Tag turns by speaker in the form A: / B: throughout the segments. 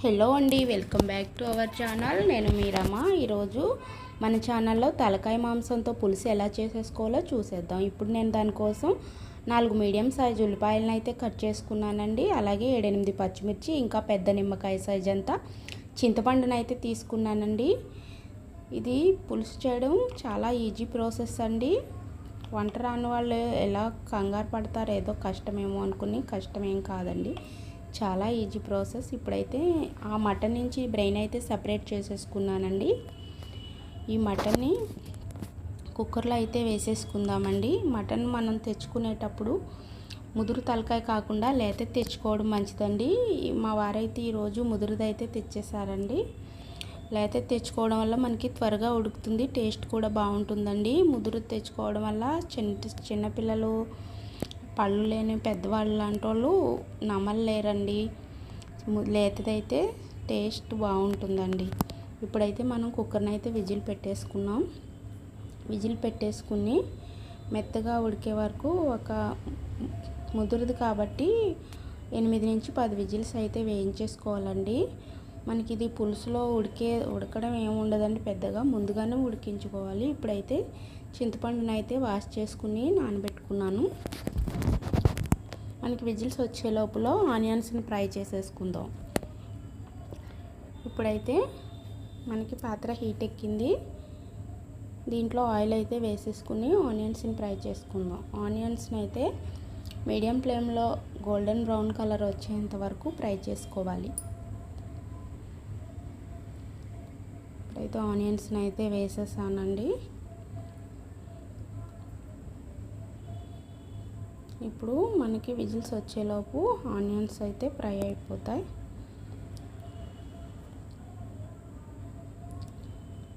A: Hello అండి welcome back to our channel. నేను మీరమ్మ ఈరోజు మన ఛానల్లో తలకాయ మాంసంతో పులుసు ఎలా చేసేసుకోవాలో చూసేద్దాం. ఇప్పుడు నేను దానికోసం నాలుగు మీడియం సైజు ఉల్లిపాయలను అయితే కట్ చేసుకున్నానండి. అలాగే ఏడెనిమిది పచ్చిమిర్చి ఇంకా పెద్ద నిమ్మకాయ సైజ్ అంతా చింతపండునైతే అయితే తీసుకున్నానండి. ఇది పులుసు చేయడం చాలా ఈజీ ప్రాసెస్ అండి. వంట రాని వాళ్ళు ఎలా కంగారు పడతారు ఏదో కష్టమేమో అనుకుని కష్టమేం కాదండి. చాలా ఈజీ ప్రాసెస్ ఇప్పుడైతే ఆ మటన్ నుంచి బ్రెయిన్ అయితే సపరేట్ చేసేసుకున్నానండి. ఈ మటన్ని కుక్కర్లో అయితే వేసేసుకుందామండి. మటన్ మనం తెచ్చుకునేటప్పుడు ముదురు తలకాయ కాకుండా లేతే తెచ్చుకోవడం మంచిదండి. మా వారైతే ఈరోజు ముదురుదైతే తెచ్చేసారండి. లేతే తెచ్చుకోవడం వల్ల మనకి త్వరగా ఉడుకుతుంది టేస్ట్ కూడా బాగుంటుందండి. ముదురు తెచ్చుకోవడం వల్ల చిన్న చిన్నపిల్లలు పళ్ళు లేని పెద్దవాళ్ళు లాంటి వాళ్ళు నమ్మలేరండి లేతదైతే టేస్ట్ బాగుంటుందండి ఇప్పుడైతే మనం కుక్కర్ని అయితే విజిల్ పెట్టేసుకున్నాం. విజిల్ పెట్టేసుకుని మెత్తగా ఉడికే వరకు ఒక ముదురుది కాబట్టి ఎనిమిది నుంచి పది విజిల్స్ అయితే వేయించేసుకోవాలండి. మనకి ఇది పులుసులో ఉడికే ఉడకడం ఏముండదండి పెద్దగా ముందుగానే ఉడికించుకోవాలి. ఇప్పుడైతే చింతపండునైతే వాష్ చేసుకుని నానబెట్టుకున్నాను. మనకి విజిల్స్ వచ్చే లోపల ఆనియన్స్ని ఫ్రై చేసేసుకుందాం. ఇప్పుడైతే మనకి పాత్ర హీట్ ఎక్కింది. దీంట్లో ఆయిల్ అయితే వేసేసుకుని ఆనియన్స్ని ఫ్రై చేసుకుందాం. ఆనియన్స్ని అయితే మీడియం ఫ్లేమ్లో గోల్డెన్ బ్రౌన్ కలర్ వచ్చేంత వరకు ఫ్రై చేసుకోవాలి. ఇప్పుడైతే ఆనియన్స్ని అయితే వేసేసానండి. ఇప్పుడు మనకి విజిల్స్ వచ్చేలోపు ఆనియన్స్ అయితే ఫ్రై అయిపోతాయి.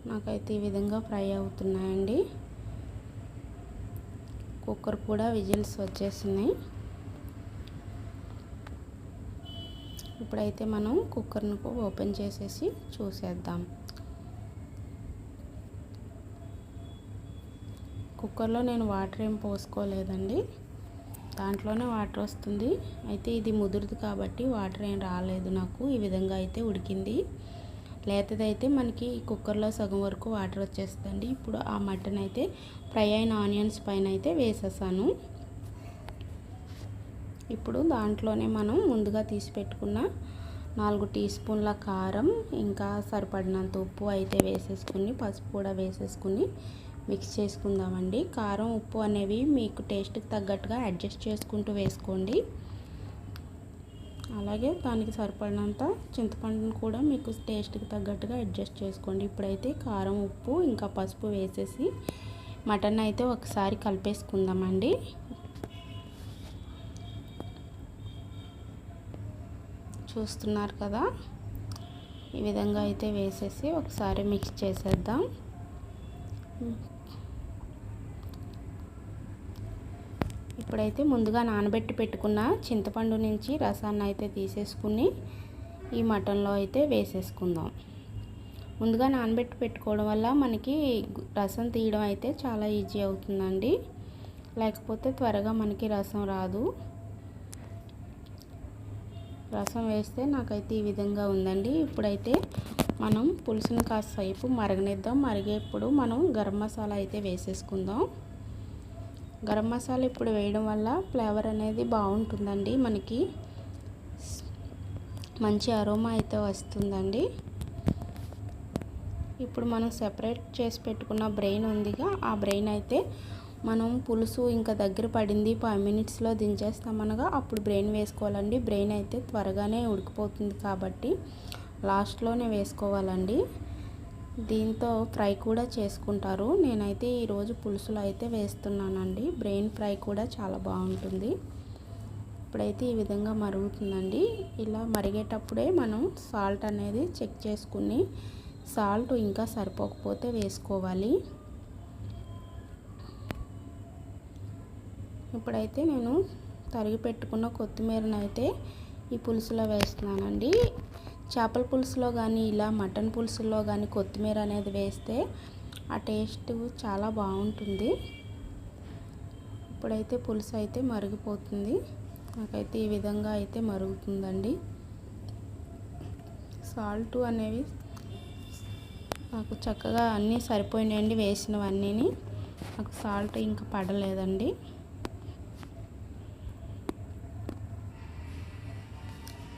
A: నాకైతే ఈ విధంగా ఫ్రై అవుతున్నాయండి. కుక్కర్ కూడా విజిల్స్ వచ్చేసినాయి. ఇప్పుడైతే మనం కుక్కర్ను ఓపెన్ చేసేసి చూసేద్దాం. కుక్కర్లో నేను వాటర్ ఏం పోసుకోలేదండి. దాంట్లోనే వాటర్ వస్తుంది. అయితే ఇది ముదురుది కాబట్టి వాటర్ ఏం రాలేదు నాకు. ఈ విధంగా అయితే ఉడికింది. లేతదైతే మనకి కుక్కర్లో సగం వరకు వాటర్ వచ్చేస్తుంది ఇప్పుడు ఆ మటన్ అయితే ఫ్రై అయిన ఆనియన్స్ పైన అయితే వేసేసాను. ఇప్పుడు దాంట్లోనే మనం ముందుగా తీసి పెట్టుకున్న నాలుగు టీ స్పూన్ల కారం ఇంకా సరిపడినంత ఉప్పు అయితే వేసేసుకుని పసుపు కూడా వేసేసుకుని మిక్స్ చేసుకుందామండి. కారం ఉప్పు అనేవి మీకు టేస్ట్కి తగ్గట్టుగా అడ్జస్ట్ చేసుకుంటూ వేసుకోండి. అలాగే దానికి సరిపడినంత చింతపండును కూడా మీకు టేస్ట్కి తగ్గట్టుగా అడ్జస్ట్ చేసుకోండి. ఇప్పుడైతే కారం ఉప్పు ఇంకా పసుపు వేసేసి మటన్ అయితే ఒకసారి కలిపేసుకుందామండి. చూస్తున్నారు కదా? ఈ విధంగా అయితే వేసేసి ఒకసారి మిక్స్ చేసేద్దాం. ఇప్పుడైతే ముందుగా నానబెట్టి పెట్టుకున్న చింతపండు నుంచి రసాన్ని అయితే తీసేసుకుని ఈ మటన్లో అయితే వేసేసుకుందాం. ముందుగా నానబెట్టి పెట్టుకోవడం వల్ల మనకి రసం తీయడం అయితే చాలా ఈజీ అవుతుందండి. లేకపోతే త్వరగా మనకి రసం రాదు. రసం వేస్తే నాకైతే ఈ విధంగా ఉందండి. ఇప్పుడైతే మనం పులుసుని కాసేపు మరగనిద్దాం. మరిగేప్పుడు మనం గరం మసాలా అయితే వేసేసుకుందాం. గరం మసాలా ఇప్పుడు వేయడం వల్ల ఫ్లేవర్ అనేది బాగుంటుందండి మనకి. మంచి అరోమా అయితే వస్తుందండి. ఇప్పుడు మనం సెపరేట్ చేసి పెట్టుకున్న బ్రెయిన్ ఉందిగా ఆ బ్రెయిన్ అయితే మనం పులుసు ఇంకా దగ్గర పడింది ఫైవ్ మినిట్స్లో దించేస్తామనగా అప్పుడు బ్రెయిన్ వేసుకోవాలండి. బ్రెయిన్ అయితే త్వరగానే ఉడికిపోతుంది కాబట్టి లాస్ట్లోనే వేసుకోవాలండి. దీంతో ఫ్రై కూడా చేసుకుంటారు. నేనైతే ఈరోజు పులుసులో అయితే వేస్తున్నానండి. బ్రెయిన్ ఫ్రై కూడా చాలా బాగుంటుంది. ఇప్పుడైతే ఈ విధంగా మరుగుతుందండి. ఇలా మరిగేటప్పుడే మనం సాల్ట్ అనేది చెక్ చేసుకుని సాల్ట్ ఇంకా సరిపోకపోతే వేసుకోవాలి. ఇప్పుడైతే నేను తరిగి పెట్టుకున్న కొత్తిమీరనైతే అయితే ఈ పులుసులో వేస్తున్నానండి. చేపల పులుసులో కానీ ఇలా మటన్ పులుసులో కానీ కొత్తిమీర అనేది వేస్తే ఆ టేస్ట్ చాలా బాగుంటుంది. ఇప్పుడైతే పులుసు అయితే మరిగిపోతుంది. నాకైతే ఈ విధంగా అయితే మరుగుతుందండి. సాల్ట్ అనేవి నాకు చక్కగా అన్నీ సరిపోయినాయండి వేసినవన్నీని. నాకు సాల్ట్ ఇంకా పడలేదండి.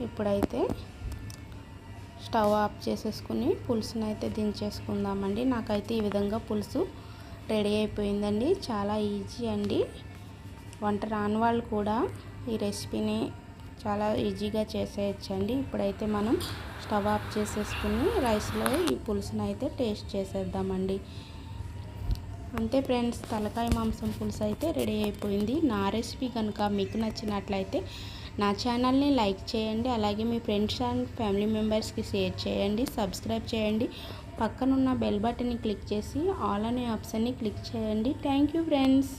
A: ఇప్పుడైతే స్టవ్ ఆఫ్ చేసేసుకుని పులుసుని అయితే దించేసుకుందామండి. నాకైతే ఈ విధంగా పులుసు రెడీ అయిపోయిందండి. చాలా ఈజీ అండి. వంట రాని వాళ్ళు కూడా ఈ రెసిపీని చాలా ఈజీగా చేసేయచ్చండి. ఇప్పుడైతే మనం స్టవ్ ఆఫ్ చేసేసుకుని రైస్లో ఈ పులుసుని అయితే టేస్ట్ చేసేద్దామండి. అంతే ఫ్రెండ్స్ తలకాయ మాంసం పులుసు అయితే రెడీ అయిపోయింది. నా రెసిపీ కనుక మీకు నచ్చినట్లయితే నా ఛానల్ని లైక్ చేయండి అలాగే మీ ఫ్రెండ్స్ అండ్ ఫ్యామిలీ మెంబర్స్కి షేర్ చేయండి సబ్స్క్రైబ్ చేయండి. పక్కనున్న బెల్ బటన్ని క్లిక్ చేసి ఆల్ అనే ఆప్షన్ని క్లిక్ చేయండి. Thank you friends.